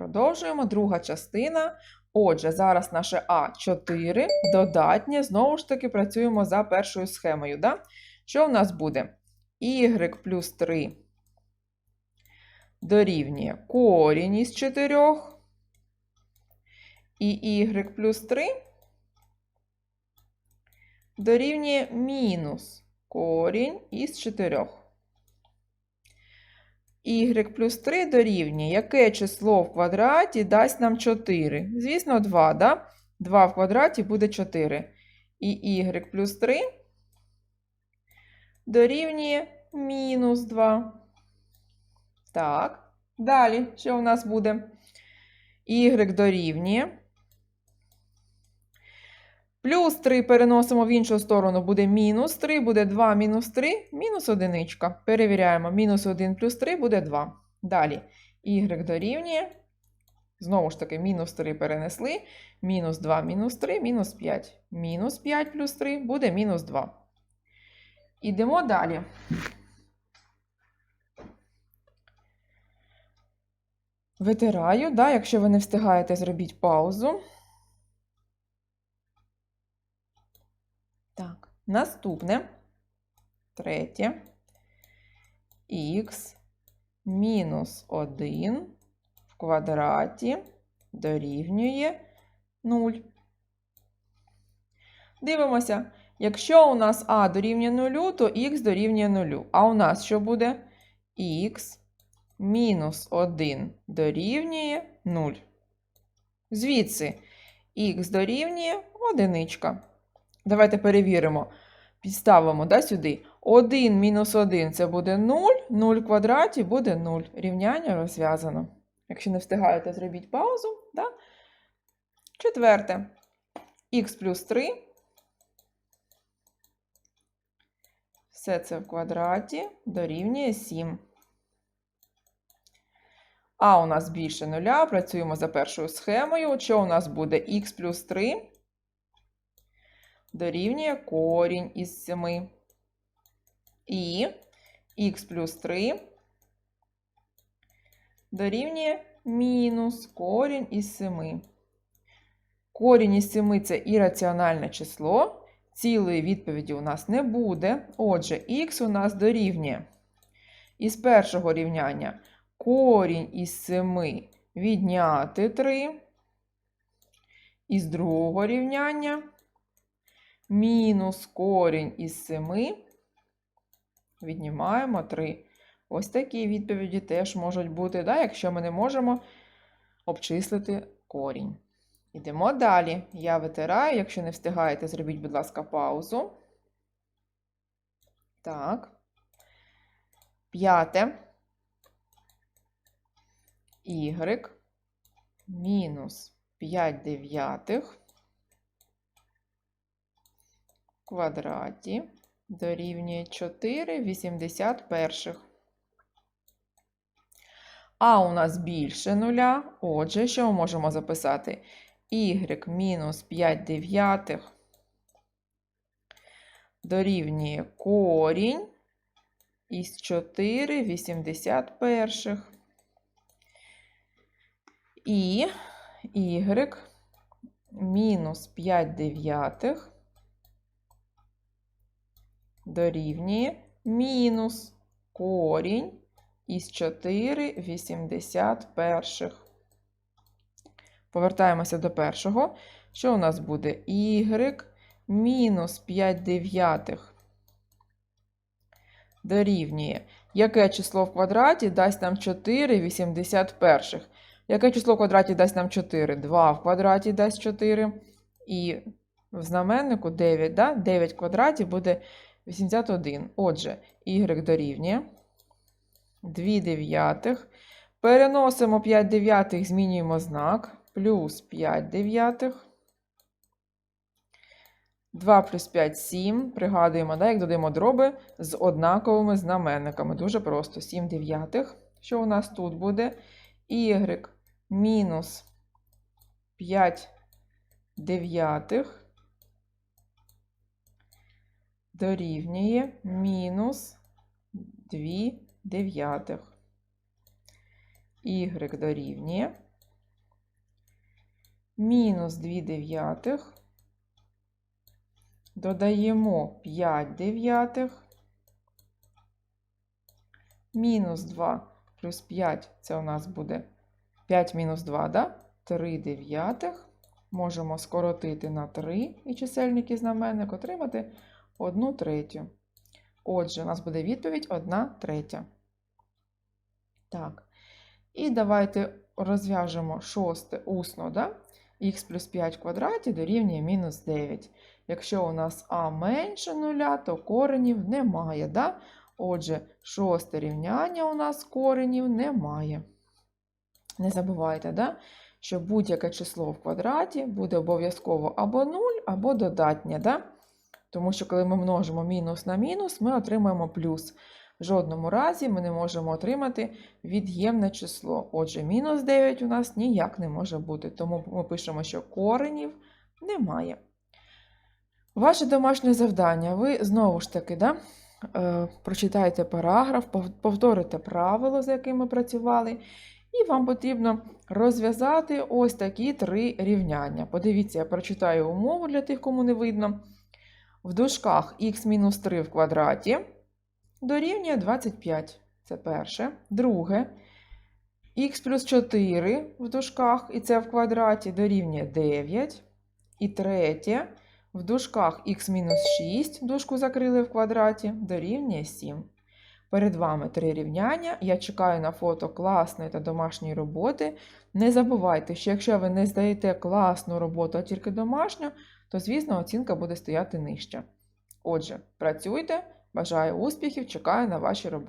Продовжуємо. Друга частина. Отже, зараз наше А4 додатнє. Знову ж таки, працюємо за першою схемою. Да? Що в нас буде? Y плюс 3 дорівнює корінь із 4. І y плюс 3 дорівнює мінус корінь із 4. Y плюс 3 дорівнює яке число в квадраті дасть нам 4? Звісно, 2, да? 2 в квадраті буде 4. І y плюс 3 дорівнює мінус 2. Так, далі, що у нас буде? y дорівнює. Плюс 3 переносимо в іншу сторону, буде мінус 3, буде 2 мінус 3, мінус одиничка. Перевіряємо, мінус 1 плюс 3 буде 2. Далі y дорівнює. Знову ж таки, мінус 3 перенесли, мінус 2 мінус 3, мінус 5. Мінус 5 плюс 3 буде мінус 2. Ідемо далі. Витираю, да, якщо ви не встигаєте, зробіть паузу. Так, наступне. Третє. Х мінус 1 в квадраті дорівнює 0. Дивимося, якщо у нас а дорівнює 0, то х дорівнює 0. А у нас що буде? х мінус 1 дорівнює 0. Звідси х дорівнює 1. Давайте перевіримо. Підставимо да, сюди. 1 мінус 1 це буде 0, 0 в квадраті буде 0. Рівняння розв'язано. Якщо не встигаєте, зробіть паузу. Да? Четверте. х плюс 3. Все це в квадраті дорівнює 7. А у нас більше нуля. Працюємо за першою схемою. Що у нас буде х плюс 3? Дорівнює корінь із 7. І х плюс 3 дорівнює мінус корінь із 7. Корінь із 7 це ірраціональне число. Цілої відповіді у нас не буде. Отже, х у нас дорівнює із першого рівняння корінь із 7 відняти 3. Із другого рівняння мінус корінь із 7 віднімаємо 3. Ось такі відповіді теж можуть бути, да, якщо ми не можемо обчислити корінь. Йдемо далі. Я витираю. Якщо не встигаєте, зробіть, будь ласка, паузу. Так. П'яте. Y мінус 5 дев'ятих в квадраті дорівнює 4 81. А у нас більше нуля. Отже, що ми можемо записати? Y мінус 5 дев'ятих дорівнює корінь із 4 81. І y мінус 5 дев'ятих дорівнює мінус корінь із 4 81. Повертаємося до першого. Що у нас буде? y мінус 5 дев'ятих дорівнює. Яке число в квадраті дасть нам 4 81. Яке число в квадраті дасть нам 4? 2 в квадраті дасть 4. І в знаменнику 9. Да? 9 в квадраті буде 81. Отже, y дорівнює 2 дев'ятих. Переносимо 5 дев'ятих, змінюємо знак. Плюс 5 дев'ятих. 2 плюс 5 – 7. Пригадуємо, да, як додаємо дроби з однаковими знаменниками. Дуже просто. 7 дев'ятих. Що у нас тут буде? y мінус 5 дев'ятих дорівнює мінус 2 дев'ятих. y дорівнює мінус 2 дев'ятих, додаємо 5 дев'ятих, мінус 2 плюс 5 це у нас буде 5 мінус 2, да? 3 дев'ятих. Можемо скоротити на 3 і чисельник і знаменник, отримати 1 третю. Отже, у нас буде відповідь 1 третя. Так. І давайте розв'яжемо шосте усно, да? х плюс 5 в квадраті дорівнює мінус 9. Якщо у нас а менше нуля, то коренів немає. Да? Отже, шосте рівняння у нас коренів немає. Не забувайте, да? що будь-яке число в квадраті буде обов'язково або 0, або додатнє. Да? Тому що коли ми множимо мінус на мінус, ми отримаємо плюс. В жодному разі ми не можемо отримати від'ємне число. Отже, мінус 9 у нас ніяк не може бути, тому ми пишемо, що коренів немає. Ваше домашнє завдання. Ви знову ж таки да, е, прочитайте параграф, повторите правило, за яким ми працювали, і вам потрібно розв'язати ось такі три рівняння. Подивіться, я прочитаю умову для тих, кому не видно. В дужках х-3 в квадраті дорівнює 25. Це перше. Друге. х плюс 4 в дужках, і це в квадраті дорівнює 9. І третє. В дужках х мінус 6, дужку закрили в квадраті, дорівнює 7. Перед вами три рівняння. Я чекаю на фото класної та домашньої роботи. Не забувайте, що якщо ви не здаєте класну роботу, а тільки домашню, то, звісно, оцінка буде стояти нижче. Отже, працюйте, бажаю успіхів, чекаю на ваші роботи.